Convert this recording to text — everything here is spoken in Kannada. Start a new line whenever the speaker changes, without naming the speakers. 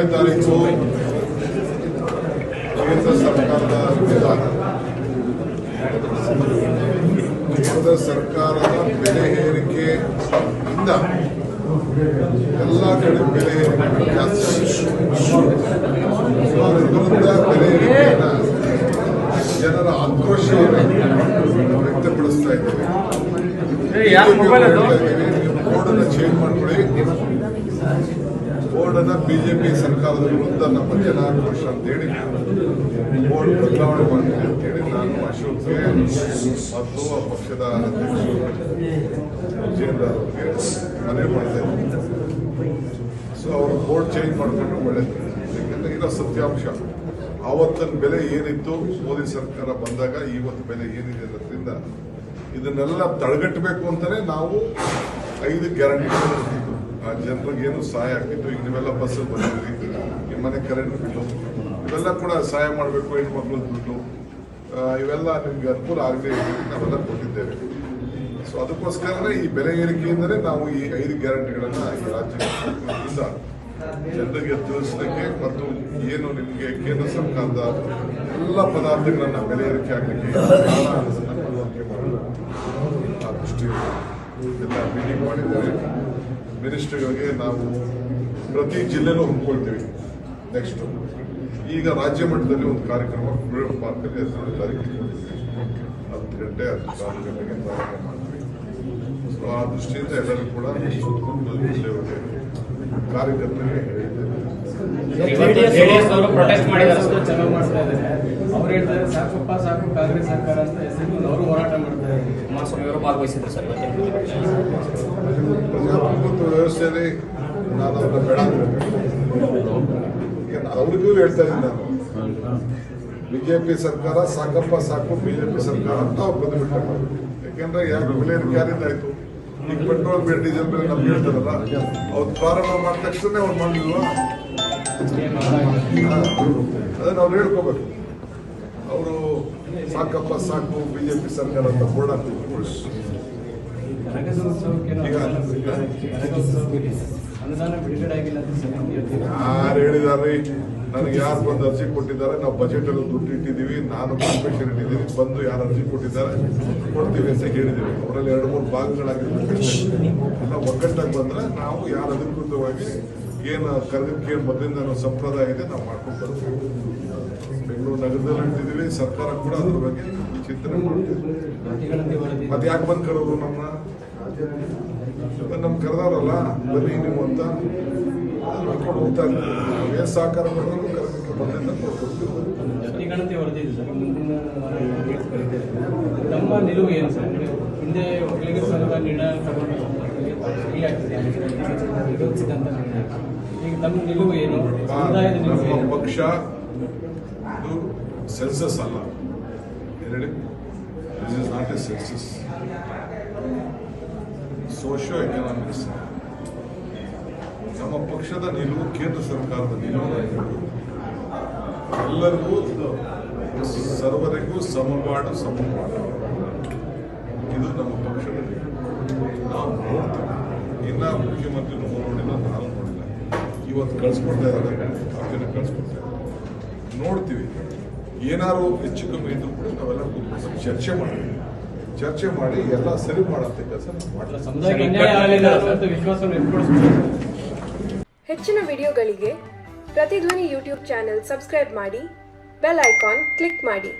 ಹದಿಮೂರನೇ ತಾರೀಕು ಕೇಂದ್ರ ಸರ್ಕಾರದ ವಿಧಾನ. ಕೇಂದ್ರ ಸರ್ಕಾರದ ಬೆಲೆ ಏರಿಕೆಯಿಂದ ಎಲ್ಲ ಕಡೆ ಬೆಲೆ ಏರಿಕೆ ಜಾಸ್ತಿ. ವಿರುದ್ಧ ಬೆಲೆ ಏರಿಕೆಯನ್ನ ಜನರ ಆಕ್ರೋಶವನ್ನು ವ್ಯಕ್ತಪಡಿಸ್ತಾ ಇದ್ದೇವೆ ಬೋರ್ಡನ್ನು ಚೇಂಜ್ ಮಾಡ್ಕೊಳ್ಳಿ. ಬೋರ್ಡನ್ನ ಬಿಜೆಪಿ ಸರ್ಕಾರದ ವಿರುದ್ಧ ನಮ್ಮ ಜನ ಆಕ್ರೋಶ ಅಂತೇಳಿ ಬೋರ್ಡ್ ಬದಲಾವಣೆ ಮಾಡ್ತೀನಿ ಅಂತೇಳಿ ನಾನು ಅಶೋಕ್ ಮತ್ತು ಆ ಪಕ್ಷದ ಅಧ್ಯಕ್ಷರು ವಿಜೇಂದ್ರ ಅವರಿಗೆ ಮನವಿ ಮಾಡಿದೆ ಸೊ ಅವರು ಬೋರ್ಡ್ ಚೇಂಜ್ ಮಾಡಿಕೊಂಡು ಒಳ್ಳೇದು. ಯಾಕೆಂದರೆ ಇರೋ ಸತ್ಯಾಂಶ. ಆವತ್ತಿನ ಬೆಲೆ ಏನಿತ್ತು ಮೋದಿ ಸರ್ಕಾರ ಬಂದಾಗ ಇವತ್ತು ಬೆಲೆ ಏನಿದೆ ಅನ್ನೋದ್ರಿಂದ ಇದನ್ನೆಲ್ಲ ತಡೆಗಟ್ಟಬೇಕು ಅಂತಲೇ ನಾವು ಐದು ಗ್ಯಾರಂಟಿ ಕೊಟ್ಟಿದ್ದು ಆ ಜನರಿಗೆ ಏನು ಸಹಾಯ ಆಗ್ತಿತ್ತು. ಈಗ ನೀವೆಲ್ಲ ಬಸ್ಸಲ್ಲಿ ಬಂದಿದ್ರಿ ನಿಮ್ಮ ಮನೆ ಕರೆಂಟ್ ಬಿಟ್ಟು ಇವೆಲ್ಲ ಕೂಡ ಸಹಾಯ ಮಾಡಬೇಕು ಹೆಣ್ಮಕ್ಳು ದುಡ್ಡು ಆ, ಇವೆಲ್ಲ ನಿಮ್ಗೆ ಅನುಕೂಲ ಆಗದೆ ನಾವೆಲ್ಲ ಕೊಟ್ಟಿದ್ದೇವೆ. ಸೊ ಅದಕ್ಕೋಸ್ಕರನೇ ಈ ಬೆಲೆ ಏರಿಕೆಯಿಂದಲೇ ನಾವು ಈ ಐದು ಗ್ಯಾರಂಟಿಗಳನ್ನ ಈ ರಾಜ್ಯದಿಂದ ಜನರಿಗೆ ತಿಳಿಸಲಿಕ್ಕೆ ಮತ್ತು ಏನು ನಿಮಗೆ ಕೇಂದ್ರ ಸರ್ಕಾರದ ಎಲ್ಲ ಪದಾರ್ಥಗಳನ್ನ ಬೆಲೆ ಏರಿಕೆ ಆಗಲಿಕ್ಕೆ ಕಾರಣ ಆ ಎಲ್ಲ ಮೀಟಿಂಗ್ ಮಾಡಿದ್ದೇವೆ ಮಿನಿಸ್ಟ್ರಿಗಳಿಗೆ ನಾವು ಪ್ರತಿ ಜಿಲ್ಲೆನೂ ಹೊಂದ್ಕೊಳ್ತೀವಿ. ನೆಕ್ಸ್ಟ್ ಈಗ ರಾಜ್ಯ ಮಟ್ಟದಲ್ಲಿ ಒಂದು ಕಾರ್ಯಕ್ರಮ ಫ್ರೀಡಂ ಪಾರ್ಕಲ್ಲಿ ಹದಿನೇಳು ತಾರೀಕು ಹತ್ತು ಗಂಟೆ, ಹತ್ತು ಸಾವಿರ ಗಂಟೆಗೆ ಕಾರ್ಯಕ್ರಮ ಮಾಡ್ತೀವಿ. ಆ ದೃಷ್ಟಿಯಿಂದ ಎಲ್ಲರೂ ಕೂಡ ಜಿಲ್ಲೆಯವರಿಗೆ ಕಾರ್ಯಕರ್ತರಿಗೆ
ಜೆಡಿಎಸ್ ಅವರು ಪ್ರೊಟೆಸ್ಟ್ ಮಾಡಿದ್ದಾರೆ. ಸರ್.
ಚೆನ್ನಾಗಿ ಮಾಡ್ತಾ ಇದ್ದಾರೆ. ಅವ್ರು ಹೇಳ್ತಾರೆ ಸಾಕಪ್ಪ ಸಾಕು ಕಾಂಗ್ರೆಸ್ ಸರ್ಕಾರ ಅಂತ ಹೆಸರು ಅವರು ಹೋರಾಟ ಮಾಡ್ತಾರೆ
ಕುಮಾರಸ್ವಾಮಿ ಅವರು ಭಾಗವಹಿಸಿದ್ರು ಸರ್ ಇವತ್ತಿನ
ಪ್ರಜಾಪ್ರಭುತ್ವ ವ್ಯವಸ್ಥೆಯಲ್ಲಿ ನಾನು ಅವ್ರನ್ನ ಬೇಡ. ಈಗ ಅವ್ರಿಗೂ ಹೇಳ್ತಾ ಇದ್ದೀನಿ ನಾನು. ಬಿಜೆಪಿ ಸರ್ಕಾರ ಸಾಕಪ್ಪ ಸಾಕು ಬಿಜೆಪಿ ಸರ್ಕಾರ ಅಂತ ಅವ್ರು ಬಂದುಬಿಟ್ರೆ. ಯಾಕೆಂದ್ರೆ ಯಾರು ಬೆಲೆ ಏರಿಕೆ ಯಾರಿಂದ ಆಯ್ತು. ಈಗ ಪೆಟ್ರೋಲ್ ಬೇಡ ಡೀಸೆಲ್ ಬೇಡ ನಮ್ಗೆ ಹೇಳ್ತಾರಲ್ಲ ಅವ್ರು ಪ್ರಾರಂಭ ಮಾಡಿದ ತಕ್ಷಣ ಅವ್ರು ಮಾಡಿಲ್ವಾ ಅದನ್ನ ನಾವು ಹೇಳ್ಕೋಬೇಕು. ಅವರು ಸಾಕಪ್ಪ ಸಾಕು, ಬಿಜೆಪಿ ಸರ್ಕಾರ ಅಂತ ಬೋರ್ಡ್. ಯಾರು ಹೇಳಿದಾರೆ ನನಗೆ ಯಾರು ಬಂದು ಅರ್ಜಿ ಕೊಟ್ಟಿದ್ದಾರೆ? ನಾವು ಬಜೆಟ್ ಅಲ್ಲಿ ದುಡ್ಡು ಇಟ್ಟಿದ್ದೀವಿ. ನಾನು ಕಾಂಪಿಟೇಷನ್ ಇಟ್ಟಿದ್ದೀನಿ ಬಂದು ಯಾರು ಅರ್ಜಿ ಕೊಟ್ಟಿದ್ದಾರೆ? ಕೊಡ್ತೀವಿ ಅಂತ ಹೇಳಿದ್ದೀವಿ. ಅವರಲ್ಲಿ ಎರಡು, ಮೂರು ಭಾಗಗಳಾಗಿರ್ಬೇಕು. ಎಲ್ಲ ಒಗ್ಗಟ್ಟಾಗಿ ಬಂದ್ರೆ ನಾವು ಯಾರು ಅಧಿಕೃತವಾಗಿ ಏನು ಕರ್ಗಕ್ಕೆ ಏನು ನಾವು ಸಂಪ್ರದಾಯ ಇದೆ, ನಾವು ಮಾಡ್ಕೊಂಡು ಬರ್ತೀವಿ. ಬೆಂಗಳೂರು ನಗರದಲ್ಲಿ ಇಟ್ಟಿದ್ದೀವಿ ಸರ್ಕಾರ ಕೂಡ ಅದ್ರ ಬಗ್ಗೆ ಚಿಂತನೆ ಮಾಡ್ತೀವಿ. ಮತ್ತೆ ಯಾಕೆ ಬಂದು ಕರೋರು ನಮ್ಮನ್ನ ನಮ್ಗೆ ಕರೆದವ್ರಲ್ಲ, ಬನ್ನಿ ನೀವು ಅಂತ ಮಾಡ್ಕೊಂಡು ಹೋಗ್ತಾ ಇದ್ದೀವಿ ಏನ್ ಸಹಕಾರ ಮಾಡಿದ್ರು ಕರೆದಕ್ಕೆ
ಮೊದಲಿಂದ ಬರೀತಾರೆ ತಮ್ಮ ನಿಲುವು ಏನು ಸರ್? ಹಿಂದೆ ಒಕ್ಕಲಿಗರ ಸಂಘ ನಿರ್ಣಯ ತಗೊಂಡು
ನಮ್ಮ ಪಕ್ಷ ಇದು ಸೆನ್ಸಸ್ ಅಲ್ಲ. ಹೇಳಿ this is not a census socio economics ನಮ್ಮ ಪಕ್ಷದ ನಿಲುವು ಕೇಂದ್ರ ಸರ್ಕಾರದ ನಿಲುವು ಎಲ್ಲರಿಗೂ ಸರ್ವರಿಗೂ ಸಮಪಾಡು ಸಮಪಾಡು ಇದು ನಮ್ಮ ಪಕ್ಷದ ನಾವು ನೋಡ್ತೀವಿ. ಇನ್ನ ಮುಖ್ಯಮಂತ್ರಿ ನೋಡಿಲ್ಲ ನಾನು ನೋಡಿಲ್ಲ. ಇವತ್ತು ಕಳ್ಸ್ಕೊಡ್ತಾ ಇದ್ದಾರೆ ಕಾಫಿನ ಕಳ್ಸ್ಕೊಡ್ತಾ ಇದ್ದಾರೆ. ನೋಡ್ತೀವಿ. ಏನಾದ್ರು ಹೆಚ್ಚು ಕಮ್ಮಿ ಇದ್ರು ಕೂಡ ನಾವೆಲ್ಲ ಕೂತ್ಕೊಂಡು ಚರ್ಚೆ ಮಾಡ್ತೀವಿ. ಚರ್ಚೆ ಮಾಡಿ ಎಲ್ಲ ಸರಿ ಮಾಡುತ್ತೆ ಕೆಲಸ
ಹೆಚ್ಚಿನ ವಿಡಿಯೋಗಳಿಗೆ ಪ್ರತಿಧ್ವನಿ ಯೂಟ್ಯೂಬ್ ಚಾನೆಲ್ ಸಬ್ಸ್ಕ್ರೈಬ್ ಮಾಡಿ ಬೆಲ್ ಐಕಾನ್ ಕ್ಲಿಕ್ ಮಾಡಿ.